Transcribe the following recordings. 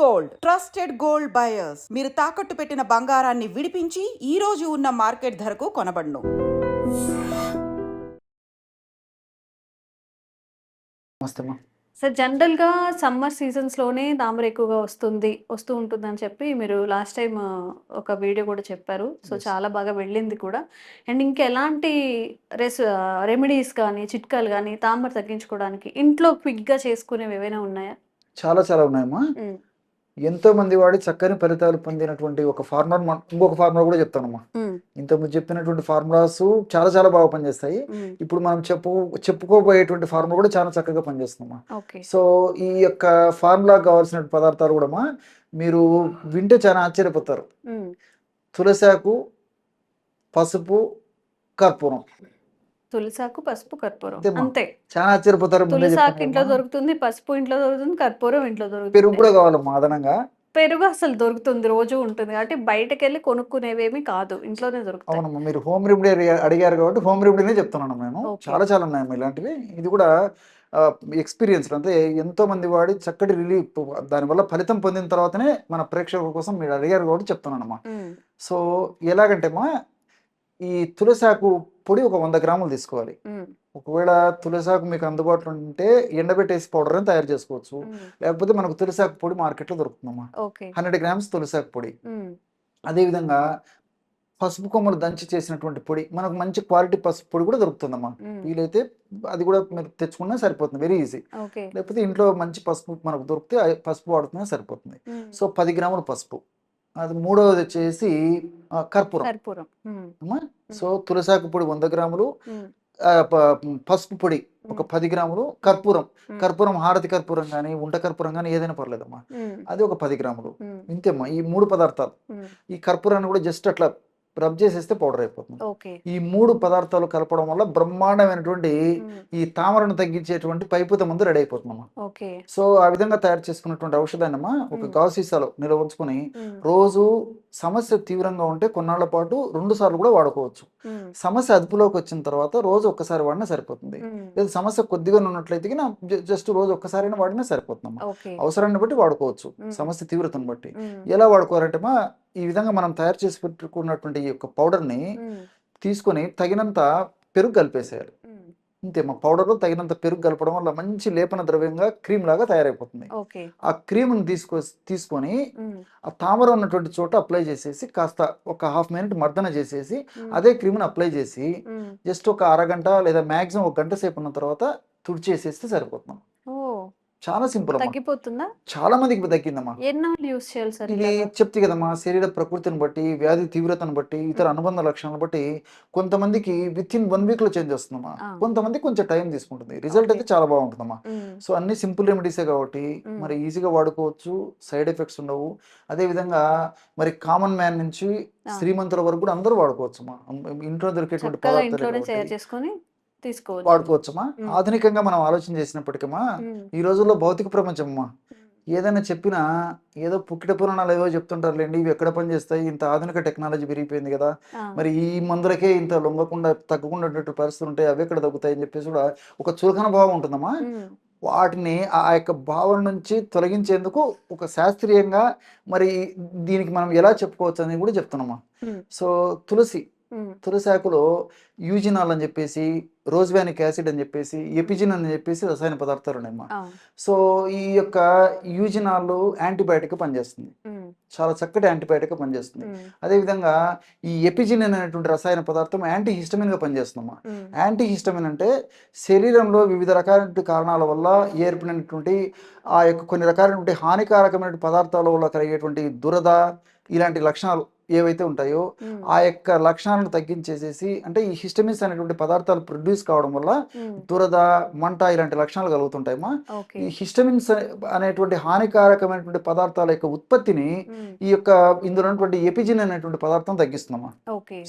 Gold. Trusted gold buyers. మీరు తాకట్టు పెట్టిన బంగారాన్ని విడిపించి ఈ రోజు ఉన్న మార్కెట్ ధరకు కొనబడును. సార్ జనరల్గా సమ్మర్ సీజన్స్లోనే తామర ఎక్కువగా వస్తుంది వస్తూ ఉంటుందని చెప్పి మీరు లాస్ట్ టైం ఒక వీడియో కూడా చెప్పారు. సో. చాలా బాగా వెళ్ళింది కూడా. అండ్ ఇంకెలాంటి రెస్ రెమెడీస్ కానీ చిట్కాలు కానీ తామర తగ్గించుకోవడానికి ఇంట్లో క్విక్గా చేసుకునేవి ఏవైనా ఉన్నాయా? చాలా చాలా ఉన్నాయమ్మా. మ్మ్. ఎంతో మంది వాడి చక్కని ఫలితాలు పొందినటువంటి ఒక ఫార్ములా ఇంకొక ఫార్ములా కూడా చెప్తానమ్మా మ్మ్. ఇంతకుముందు చెప్పినటువంటి ఫార్ములాస్ చాలా చాలా బాగా పనిచేస్తాయి. ఇప్పుడు మనం చెప్పు చెప్పుకోబోయేటువంటి ఫార్ములా కూడా చాలా చక్కగా పనిచేస్తుందమ్మా సో ఈ యొక్క ఫార్ములా కావాల్సిన పదార్థాలు కూడా మీరు వింటే చాలా ఆశ్చర్యపోతారు. తులసాకు పసుపు కర్పూరం తులసాకు పసుపు కర్పూరం. అంతే. చాలా ఆశ్చర్యపోతారు తులసాకు ఇంట్లో. దొరుకుతుంది పసుపు ఇంట్లో దొరుకుతుంది కర్పూరం ఇంట్లో పెరుగు దొరుకుతుంది కూడా కావాలమ్మా అదనంగా. పెరుగు అసలు దొరుకుతుంది రోజు ఉంటుంది. కాబట్టి బయటకు వెళ్ళి కొనుక్కునేవేమి కాదు ఇంట్లోనే అవునమ్మా మీరు హోమ్ రెమెడీ అడిగా- అడిగారు కాబట్టి హోమ్ రెమెడీనే చెప్తున్నాను నేను. Okay. చాలా చాలా ఉన్నాయమ్మా ఇలాంటివి. ఇది కూడా ఎక్స్పీరియన్స్ అంటే ఎంతో మంది వాడి చక్కటి రిలీఫ్ దానివల్ల ఫలితం పొందిన తర్వాతనే మన ప్రేక్షకుల కోసం మీరు అడిగారు కాబట్టి చెప్తున్నానమ్మా. మ్మ్. సో ఎలాగంటే అమ్మా ఈ తులసాకు పొడి ఒక వంద గ్రాములు తీసుకోవాలి. ఒకవేళ తులసాకు మీకు అందుబాటులో ఉంటే ఎండబెట్టేసి పౌడర్ అని తయారు చేసుకోవచ్చు. లేకపోతే మనకు తులసాకు పొడి మార్కెట్లో దొరుకుతుందమ్మా హండ్రెడ్ గ్రామ్స్ తులసాకు పొడి. అదేవిధంగా పసుపు కొమ్మలు దంచి చేసినటువంటి పొడి మనకు మంచి క్వాలిటీ పసుపు పొడి కూడా దొరుకుతుందమ్మా మ్మ్. వీలైతే అది కూడా మీరు తెచ్చుకున్నా సరిపోతుంది వెరీ ఈజీ లేకపోతే ఇంట్లో మంచి పసుపు మనకు దొరికితే పసుపు వాడుతున్నా సరిపోతుంది. సో పది గ్రాముల పసుపు అది మూడవది వచ్చేసి కర్పూరం కర్పూరం మ్మ్. అమ్మా సో తులసాకు పొడి వంద గ్రాములు పసుపు పొడి ఒక. పది గ్రాములు కర్పూరం. కర్పూరం హారతి కర్పూరం కానీ ఉంట కర్పూరం కానీ ఏదైనా పర్లేదమ్మా మ్మ్. అది ఒక పది గ్రాములు మ్మ్. ఇంతేమ్మా ఈ మూడు పదార్థాలు. ఈ కర్పూరాన్ని కూడా జస్ట్ అట్లా రబ్ చేసేస్తే పౌడర్ అయిపోతుంది ఈ మూడు పదార్థాలు కలపడం వల్ల బ్రహ్మాండమైనటువంటి. ఈ తామరను తగ్గించేటువంటి పైపుత ముందు రెడీ అయిపోతుందమ్మా ఓకే సో ఆ విధంగా తయారు చేసుకున్నటువంటి ఔషధాన్ని అమ్మా ఒక మ్మ్. గాజు సీసాలో నిల్వ ఉంచుకొని. రోజు సమస్య తీవ్రంగా ఉంటే కొన్నాళ్ళ పాటు రెండు సార్లు కూడా వాడుకోవచ్చు. సమస్య అదుపులోకి వచ్చిన తర్వాత రోజు ఒక్కసారి వాడినా సరిపోతుంది. లేదా సమస్య కొద్దిగా ఉన్నట్లయితే జస్ట్ రోజు ఒక్కసారైనా వాడినా సరిపోతుందమ్మా అవసరాన్ని బట్టి వాడుకోవచ్చు. సమస్య తీవ్రతను బట్టి. ఎలా వాడుకోవాలంటే మా ఈ విధంగా మనం తయారు చేసి పెట్టుకున్నటువంటి ఈ యొక్క పౌడర్ని. తీసుకొని తగినంత పెరుగు కలిపేసేయాలి. అంతే మా పౌడర్లో తగినంత పెరుగు కలపడం వల్ల మంచి లేపన ద్రవ్యంగా క్రీమ్ లాగా తయారైపోతుంది ఆ క్రీమ్ని తీసుకో తీసుకొని. ఆ తామర ఉన్నటువంటి చోట అప్లై చేసేసి కాస్త ఒక హాఫ్ మినిట్ మర్దన చేసేసి. అదే క్రీమ్ని అప్లై చేసి. జస్ట్ ఒక అరగంట లేదా మ్యాక్సిమం ఒక గంట సేపు ఉన్న తర్వాత తుడిచేసేస్తే సరిపోతున్నాం చాలా సింపుల్ తగ్గిపోతుందా? చాలా మందికి తగ్గిందమ్మా. ఎన్నాళ్ళు యూస్ చేయాలి సార్ ఇది? చెప్తే కదమ్మా శరీర ప్రకృతిని బట్టి వ్యాధి తీవ్రతను బట్టి ఇతర అనుబంధ లక్షణాలను బట్టి కొంతమందికి విత్ ఇన్ వన్ వీక్లో చేంజ్ వస్తుందమ్మా. కొంతమంది కొంచెం టైం తీసుకుంటుంది. రిజల్ట్ అయితే చాలా బాగుంటుందమ్మా. మ్మ్. సో అన్ని సింపుల్ రెమెడీసే కాబట్టి. మరి ఈజీగా వాడుకోవచ్చు సైడ్ ఎఫెక్ట్స్ ఉండవు. అదే విధంగా మరి కామన్ మ్యాన్ నుంచి. శ్రీమంతుల వరకు కూడా అందరూ వాడుకోవచ్చు అమ్మా ఇంట్లో దొరికేటువంటి పదార్థాలు తీసుకోవచ్చు వాడుకోవచ్చమ్మా మ్మ్. ఆధునికంగా మనం ఆలోచన చేసినప్పటికమ్మా మ్మ్. ఈ రోజుల్లో భౌతిక ప్రపంచం అమ్మా ఏదైనా చెప్పినా ఏదో పుక్కిట పురాణాలు ఏవో చెప్తుంటారులేండి ఇవి ఎక్కడ పనిచేస్తాయి ఇంత ఆధునిక టెక్నాలజీ పెరిగిపోయింది కదా. మరి ఈ మందులకే ఇంత లొంగకుండా తగ్గకుండా ఉండేటువంటి పరిస్థితులు ఉంటాయి అవి ఎక్కడ తగ్గుతాయి అని చెప్పేసి కూడా ఒక చులకన భావం ఉంటుందమ్మా మ్మ్. వాటిని ఆ యొక్క భావన నుంచి తొలగించేందుకు ఒక శాస్త్రీయంగా మరి దీనికి మనం ఎలా చెప్పుకోవచ్చు అని కూడా చెప్తున్నామా. సో తులసి మ్మ్. తులసి ఆకులో యూజినాల్ అని చెప్పేసి రోజ్వానిక్ యాసిడ్ అని చెప్పేసి ఎపిజిన్ అని చెప్పేసి రసాయన పదార్థాలు ఉన్నాయమ్మా. సో ఈ యొక్క యూజినాల్ యాంటీబయాటిక్ పనిచేస్తుంది. చాలా చక్కటి యాంటీబయాటిక్ పనిచేస్తుంది. అదేవిధంగా ఈ ఎపిజిన్ అనేటువంటి రసాయన పదార్థం యాంటీ హిస్టమిన్గా పనిచేస్తుందమ్మా మ్మ్. యాంటీ హిస్టమిన్ అంటే శరీరంలో వివిధ రకాలైన కారణాల వల్ల ఏర్పడినటువంటి ఆ యొక్క కొన్ని రకాలైనటువంటి హానికారకమైన పదార్థాల వల్ల కలిగేటువంటి దురద ఇలాంటి లక్షణాలు ఏవైతే ఉంటాయో. ఆ యొక్క లక్షణాలను తగ్గించేసేసి అంటే ఈ హిస్టమిన్స్ అనేటువంటి పదార్థాలు ప్రొడ్యూస్ కావడం వల్ల. దురద మంట ఇలాంటి లక్షణాలు కలుగుతుంటాయమ్మా ఈ హిస్టమిన్స్ అనేటువంటి హానికారకమైనటువంటి పదార్థాల యొక్క ఉత్పత్తిని. ఈ యొక్క ఇందులో ఉన్నటువంటి ఎపిజిన్ అనేటువంటి పదార్థం తగ్గిస్తుందమ్మా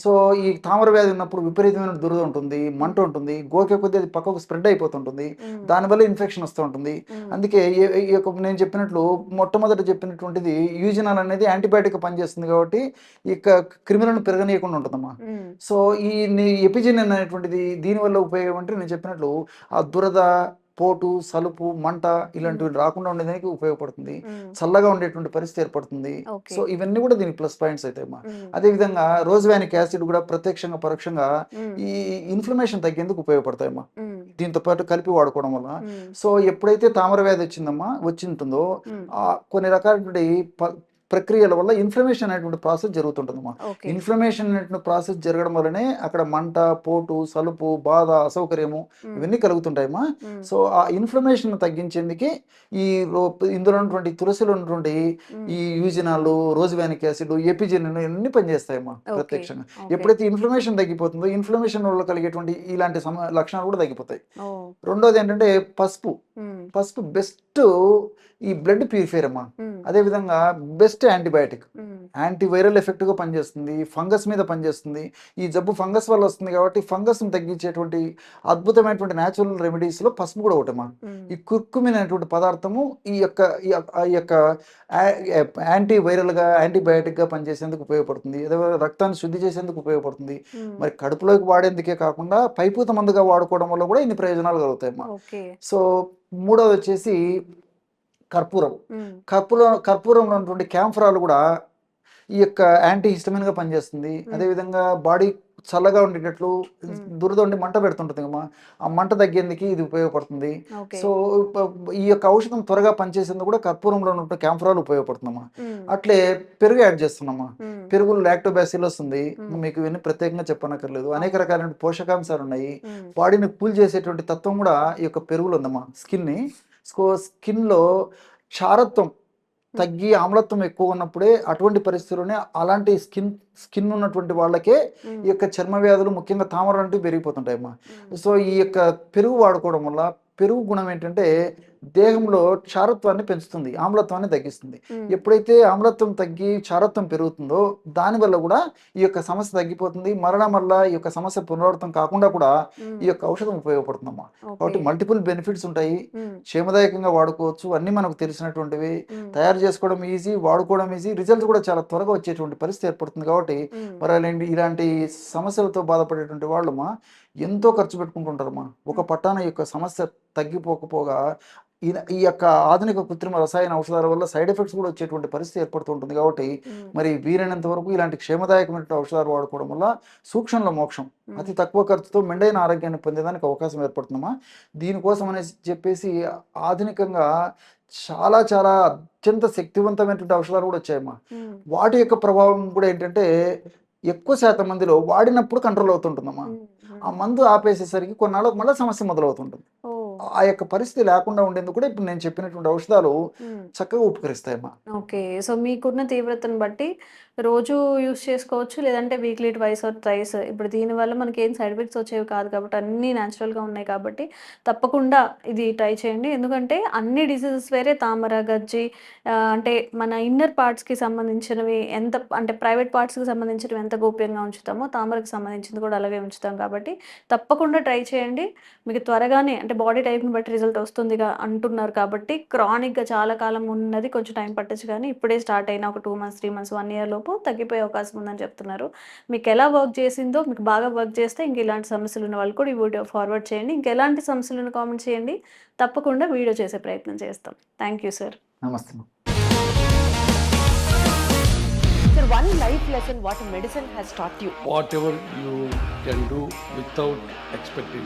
సో ఈ తామర వ్యాధి ఉన్నప్పుడు విపరీతమైన దురద ఉంటుంది మంట ఉంటుంది గోకే కొద్దీ అది పక్కకు స్ప్రెడ్ అయిపోతుంటుంది. దానివల్ల ఇన్ఫెక్షన్ వస్తూ ఉంటుంది. అందుకే ఈ యొక్క నేను చెప్పినట్లు మొట్టమొదట చెప్పినటువంటిది యూజినాల్ అనేది యాంటీబయాటిక్ పనిచేస్తుంది కాబట్టి ఈ యొక్క క్రిమినల్ని పెరగనీయకుండా ఉంటుందమ్మా మ్మ్. సో ఈ ఎపిజిన్ అనేటువంటిది దీనివల్ల ఉపయోగం అంటే నేను చెప్పినట్లు ఆ దురద పోటు సలుపు మంట ఇలాంటివి రాకుండా ఉండేదానికి ఉపయోగపడుతుంది. చల్లగా ఉండేటువంటి పరిస్థితి ఏర్పడుతుంది. సో ఇవన్నీ కూడా దీనికి ప్లస్ పాయింట్స్ అయితే అమ్మా మ్మ్. అదేవిధంగా రోజ్వానిక్ యాసిడ్ కూడా ప్రత్యక్షంగా పరోక్షంగా. ఈ ఇన్ఫ్లమేషన్ తగ్గేందుకు ఉపయోగపడతాయమ్మా మ్మ్. దీంతో పాటు కలిపి వాడుకోవడం వల్ల. సో ఎప్పుడైతే తామర వ్యాధి వచ్చిందమ్మా వచ్చింటుందో. ఆ కొన్ని రకాలైనటువంటి ప- ప్రక్రియల వల్ల ఇన్ఫ్లమేషన్ అనేటువంటి ప్రాసెస్ జరుగుతుంటుందమ్మా ఓకే ఇన్ఫ్లమేషన్ అనేటువంటి ప్రాసెస్ జరగడం వల్లనే అక్కడ మంట పోటు సలుపు బాధ అసౌకర్యము. ఇవన్నీ కలుగుతుంటాయమ్మా మ్మ్. సో ఆ ఇన్ఫ్లమేషన్ తగ్గించేందుకే ఈ ఇందులో ఉన్నటువంటి తులసిలో ఉన్నటువంటి. ఈ యూజినాలు రోజువానిక్ యాసిడ్ ఎపిజిన్ ఇవన్నీ పనిచేస్తాయమ్మా. ప్రత్యక్షంగా. ఎప్పుడైతే ఇన్ఫ్లమేషన్ తగ్గిపోతుందో ఇన్ఫ్లమేషన్ వల్ల కలిగేటువంటి ఇలాంటి సమ లక్షణాలు కూడా తగ్గిపోతాయి. రెండోది ఏంటంటే పసుపు. పసుపు బెస్ట్ ఈ బ్లడ్ ప్యూరిఫైర్ అమ్మా. మ్మ్. అదేవిధంగా బెస్ట్ యాంటీబయాటిక్. యాంటీవైరల్ ఎఫెక్ట్గా పనిచేస్తుంది ఫంగస్ మీద పనిచేస్తుంది. ఈ జబ్బు ఫంగస్ వల్ల వస్తుంది కాబట్టి ఫంగస్ని తగ్గించేటువంటి అద్భుతమైనటువంటి న్యాచురల్ రెమెడీస్లో పసుపు కూడా ఒకటమ్మా మ్మ్. ఈ కుర్కుమినటువంటి పదార్థము ఈ యొక్క ఈ యొక్క- ఈ యొక్క యాంటీ వైరల్గా యాంటీబయాటిక్గా పనిచేసేందుకు ఉపయోగపడుతుంది. అదే రక్తాన్ని శుద్ధి చేసేందుకు ఉపయోగపడుతుంది. మరి కడుపులోకి వాడేందుకే కాకుండా పైపూత మందుగా వాడుకోవడం వల్ల కూడా ఇన్ని ప్రయోజనాలు కలుగుతాయమ్మా. సో మూడవది వచ్చేసి కర్పూరం. కర్పూరం కర్పూరంలో ఉన్నటువంటి క్యాంఫరాలు కూడా ఈ యొక్క యాంటీ హిస్టమిన్గా పనిచేస్తుంది అదేవిధంగా బాడీ చల్లగా ఉండేటట్లు. దురద ఉండి మంట పెడుతుంటుంది అమ్మా ఆ మంట తగ్గేందుకు ఇది ఉపయోగపడుతుంది. సో ఈ యొక్క ఔషధం త్వరగా పనిచేసేందుకు కూడా కర్పూరంలో ఉన్న క్యాంఫరాలు ఉపయోగపడుతుందమ్మా. మ్మ్. అట్లే పెరుగు యాడ్ చేస్తున్నామా. పెరుగులో లాక్టోబాసిల్లస్ ఉంది మ్మ్. మీకు ఇవన్నీ ప్రత్యేకంగా చెప్పనక్కర్లేదు. అనేక రకాలైన పోషకాంశాలు ఉన్నాయి. బాడీని కూల్ చేసేటువంటి తత్వం కూడా ఈ యొక్క పెరుగులో ఉందమ్మా. స్కిన్ని. సో స్కిన్లో క్షారత్వం తగ్గి ఆమ్లత్వం ఎక్కువ ఉన్నప్పుడే అటువంటి పరిస్థితుల్లోనే అలాంటి స్కిన్ స్కిన్ ఉన్నటువంటి వాళ్ళకే. ఈ యొక్క చర్మ వ్యాధులు ముఖ్యంగా తామర లాంటివి పెరిగిపోతుంటాయి అమ్మా మ్మ్. సో ఈ యొక్క పెరుగు వాడుకోవడం వల్ల పెరుగు గుణం ఏంటంటే దేహంలో క్షారత్వాన్ని పెంచుతుంది ఆమ్లత్వాన్ని తగ్గిస్తుంది. ఎప్పుడైతే ఆమ్లత్వం తగ్గి క్షారత్వం పెరుగుతుందో దానివల్ల కూడా ఈ యొక్క సమస్య తగ్గిపోతుంది మరణం వల్ల ఈ యొక్క సమస్య పునరావృతం కాకుండా కూడా. ఈ యొక్క ఔషధం ఉపయోగపడుతుందమ్మా. కాబట్టి మల్టిపుల్ బెనిఫిట్స్ ఉంటాయి. క్షేమదాయకంగా వాడుకోవచ్చు అన్ని మనకు తెలిసినటువంటివి. తయారు చేసుకోవడం ఈజీ వాడుకోవడం ఈజీ రిజల్ట్స్ కూడా చాలా త్వరగా వచ్చేటువంటి పరిస్థితి ఏర్పడుతుంది కాబట్టి. మరి ఇలాంటి సమస్యలతో బాధపడేటువంటి వాళ్ళమ్మా ఎంతో ఖర్చు పెట్టుకుంటుంటారమ్మా ఒక పట్టాన ఈ యొక్క సమస్య తగ్గిపోకపోగా ఈ- యొక్క ఆధునిక కృత్రిమ రసాయన ఔషధాల వల్ల సైడ్ ఎఫెక్ట్స్ కూడా వచ్చేటువంటి పరిస్థితి ఏర్పడుతుంటుంది కాబట్టి. మరి వీలైనంత వరకు ఇలాంటి క్షేమదాయకమైన ఔషధాలు వాడుకోవడం వల్ల సూక్ష్మంలో మోక్షం. అతి తక్కువ ఖర్చుతో మెండైన ఆరోగ్యాన్ని పొందేదానికి అవకాశం ఏర్పడుతుందమ్మా దీనికోసం అనేసి చెప్పేసి ఆధునికంగా చాలా చాలా అత్యంత శక్తివంతమైనటువంటి ఔషధాలు కూడా వచ్చాయమ్మా మ్మ్. వాటి యొక్క ప్రభావం కూడా ఏంటంటే ఎక్కువ శాతం మందిలో వాడినప్పుడు కంట్రోల్ అవుతుంటుందమ్మా మ్మ్. ఆ మందు ఆపేసేసరికి కొన్నాళ్ళకు మళ్ళీ సమస్య మొదలవుతుంటుంది. ఆ యొక్క పరిస్థితి లేకుండా ఉండేందుకు కూడా ఇప్పుడు నేను చెప్పినటువంటి ఔషధాలు. చక్కగా ఉపకరిస్తాయమ్మా. ఓకే సో మీకున్న తీవ్రతను బట్టి రోజు యూస్ చేసుకోవచ్చు లేదంటే వీక్లీ ట్వైస్ ఆర్ థైస్ ఇప్పుడు దీనివల్ల మనకి ఏం సైడ్ ఎఫెక్ట్స్ వచ్చేవి కాదు కాబట్టి అన్నీ న్యాచురల్గా ఉన్నాయి కాబట్టి తప్పకుండా ఇది ట్రై చేయండి. ఎందుకంటే అన్ని డిసీజెస్ వేరే తామర గజ్జి అంటే మన ఇన్నర్ పార్ట్స్కి సంబంధించినవి ఎంత అంటే ప్రైవేట్ పార్ట్స్కి సంబంధించినవి ఎంత గోప్యంగా ఉంచుతామో తామరకు సంబంధించింది కూడా అలాగే ఉంచుతాం కాబట్టి తప్పకుండా ట్రై చేయండి. మీకు త్వరగానే అంటే బాడీ టైప్ని బట్టి రిజల్ట్ వస్తుందిగా అంటున్నారు కాబట్టి క్రానిక్గా చాలా కాలం ఉన్నది కొంచెం టైం పట్టచ్చు కానీ ఇప్పుడే స్టార్ట్ అయిన ఒక two months three months one year లోపు తగ్గిపోయే అవకాశం ఉందని చెప్తున్నారు. మీకు ఎలా వర్క్ చేసిందో మీకు బాగా వర్క్ చేస్తే ఇంక ఇలాంటి సమస్యలు ఉన్న వాళ్ళు కూడా ఈ వీడియో ఫార్వర్డ్ చేయండి. ఇంక ఎలాంటి సమస్యలు ఉన్న కామెంట్ చేయండి. తప్పకుండా వీడియో చేసే ప్రయత్నం చేస్తాం. Thank you sir. నమస్తే Sir, one life lesson what medicine has taught you. whatever you can do without expecting.